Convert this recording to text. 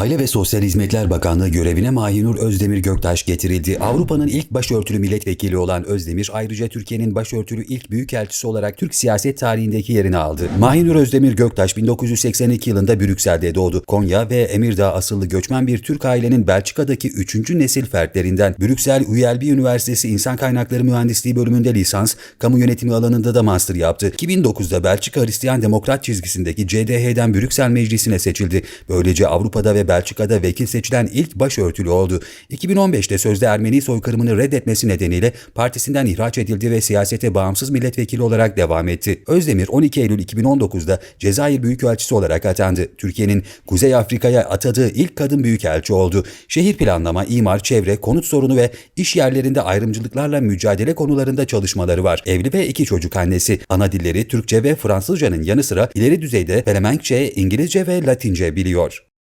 Aile ve Sosyal Hizmetler Bakanlığı görevine Mahinur Özdemir Göktaş getirildi. Avrupa'nın ilk başörtülü milletvekili olan Özdemir ayrıca Türkiye'nin başörtülü ilk büyükelçisi olarak Türk siyaset tarihindeki yerini aldı. Mahinur Özdemir Göktaş 1982 yılında Brüksel'de doğdu. Konya ve Emirdağ asıllı göçmen bir Türk ailenin Belçika'daki 3. nesil fertlerinden. Brüksel ULB Üniversitesi İnsan Kaynakları Mühendisliği bölümünde lisans, kamu yönetimi alanında da master yaptı. 2009'da Belçika Hristiyan Demokrat çizgisindeki CDH'den Brüksel Meclisi'ne seçildi. Böylece Avrupa'da ve Belçika'da vekil seçilen ilk başörtülü oldu. 2015'te sözde Ermeni soykırımını reddetmesi nedeniyle partisinden ihraç edildi ve siyasete bağımsız milletvekili olarak devam etti. Özdemir 12 Eylül 2019'da Cezayir Büyükelçisi olarak atandı. Türkiye'nin Kuzey Afrika'ya atadığı ilk kadın büyükelçi oldu. Şehir planlama, imar, çevre, konut sorunu ve iş yerlerinde ayrımcılıklarla mücadele konularında çalışmaları var. Evli ve iki çocuk annesi. Ana dilleri Türkçe ve Fransızcanın yanı sıra ileri düzeyde Felemenkçe, İngilizce ve Latince biliyor.